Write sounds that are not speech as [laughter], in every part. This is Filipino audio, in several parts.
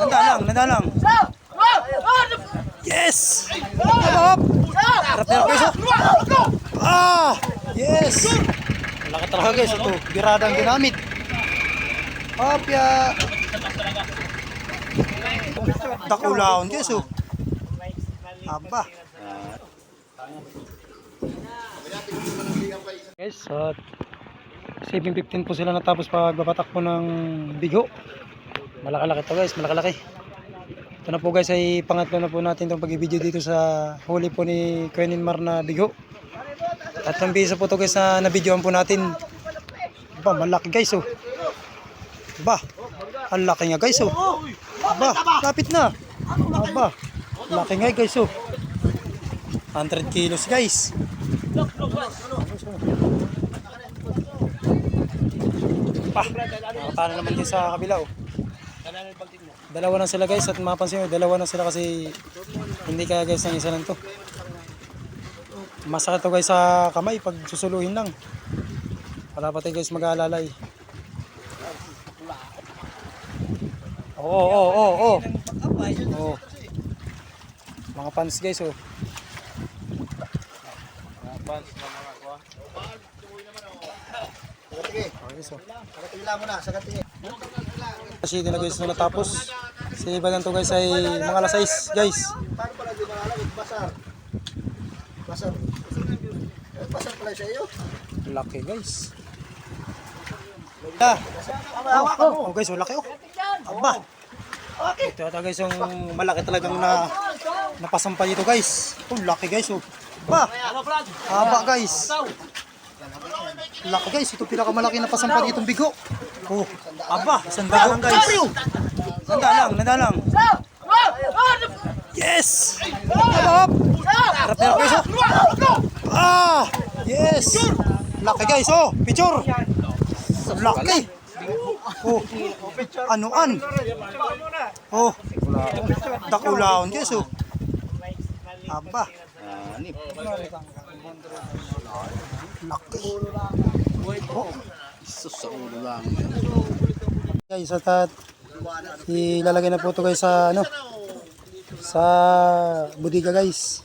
Nanda lang, nanda lang. Yes! Up! Harap na guys. Ah! Yes! Laki talaga guys, ito. Birada ang ginamit. Hopya! Dakulaon guys, oh. Aba. Guys, at 7.15 po sila natapos pagbabatak po ng bigo. Malaki-laki to guys, malaki-laki. Ito na po guys ay pangatlo na po natin itong pag-video dito sa huli po ni Quenin Mar na bigo. Tatlong piso po to guys na nabidyoan po natin. Ba, malaki guys oh. Ba, ang laki nga guys oh. Ba, lapit na. Aba, laki nga guys oh. 100 kilos guys. Pa, nakatalo naman din sa kabila oh. Dalawa na sila guys at mapansin nyo, dalawa na sila kasi hindi kaya guys ng isa lang to. Masakit to guys sa kamay pag susuluhin lang. Wala pa tayo guys mag-aalalay. Oo, oo, oo, oo. Oo. Mga pants guys oh. Okay, guys, oh. Sakatila mo na, sakatila. Kasi na guys na natapos. Si iba to guys ay mga alas 6 guys. Paano pala di nakalagay? Basar. Basar. Eh, Basar pala sa iyo. Laki guys. Ah, Hawak oh, oh guys, oh, laki oh. Aba. Ito ata guys yung malaki talagang na napasampa dito guys. Oh, laki guys oh. Ba. Haba guys. Laki guys, ito pinakamalaki na pasampa ditong bigo. Oh, aba, sanda lang guys. Nanda lang, nanda lang. Yes! Up! Harap na guys oh. Ah! Yes! Laki guys oh, picture. Laki. Oh. Anuan? Oh. Dakulaon guys oh. Aba. Laki. Oh. Guys, at ilalagay na po ito guys sa ano sa budiga guys.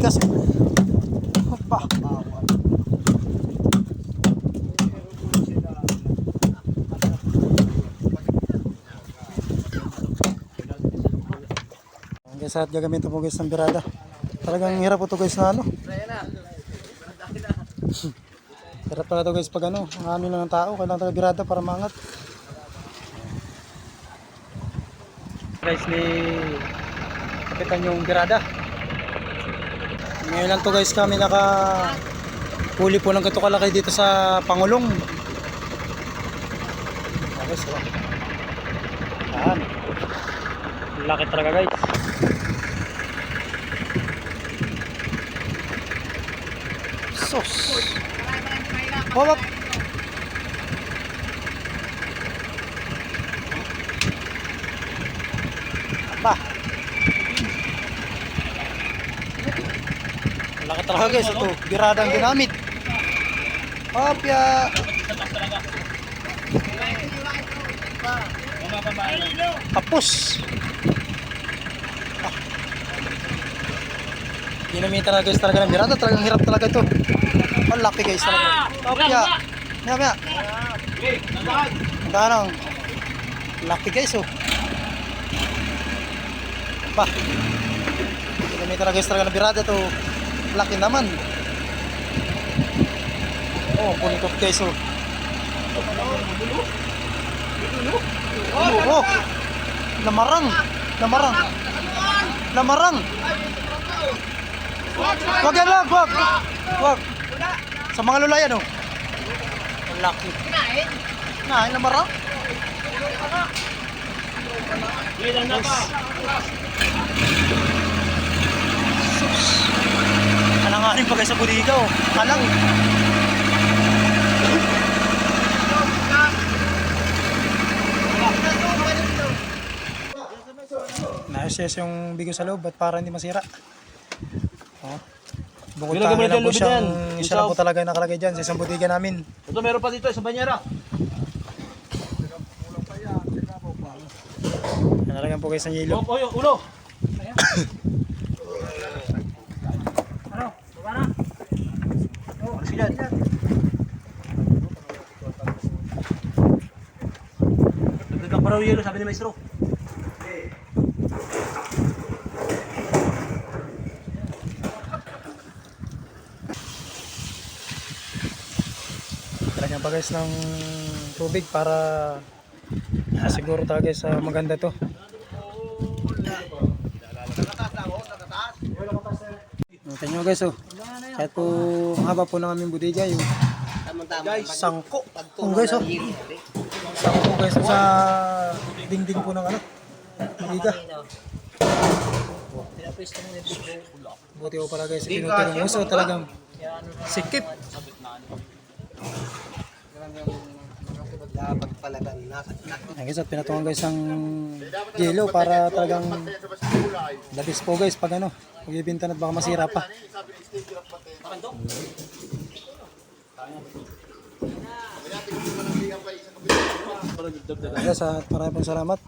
Tigas. Opa. Guys, at gagamitin po guys ng birada. Talagang hirap po ito guys na ano. [laughs] Hirap pala ito guys pag ano, ang ano lang ng tao, kailangan talaga birada para maangat. Guys ni kapitan yung birada. Ngayon lang to guys kami naka huli po ng ganito kalaki dito sa Pangulong. Okay, so. Yan. Laki talaga guys. Sus. Hop. Ba. Laki talaga guys ito. Birada ang ginamit. Hopya. Tapos. Ah. Ginamitan na guys talaga ng birada. Talagang hirap talaga ito. Ang laki guys talaga. Hopya. Maya maya. Ang tanong. Laki guys oh. Pa. Ginamitan na guys talaga ng birada ito. Laki naman. Oh, punikot guys oh. Oh, oh. Lamarang. Lamarang. Lamarang. Wag yan, wag, wag. Wag. Sa mga lulayan oh. Ang laki. Kinain? Kinain, lamarang? Alanganin pa guys sa budiga oh. Alang. Naayos yung bigo sa loob at para hindi masira. Oh. Bukod Ilagay mo na lang dyan, po lubid siyang, yan. siya lang po talaga yung nakalagay dyan sa isang butika namin. Ito meron pa dito, isang banyera. Nalagyan po guys ng yelo. Oh, oh, yung ulo. Ano? Sige yan. Dagdagan pa raw yelo, sabi ni Maestro. Pa guys ng tubig para siguro talaga guys ah, maganda to. Tingnan nyo guys oh. Kahit po haba po ng aming budiga yung guys, sangko. Oh, guys oh. Sangko guys sa dingding po ng ano. Budiga. Buti ko pala guys, pinutulong mo so talagang sikip. Ayan guys, at pinatungan guys ang yelo para talagang labis po guys pag ano, pag ibinta na at baka masira pa. Guys, at maraming salamat.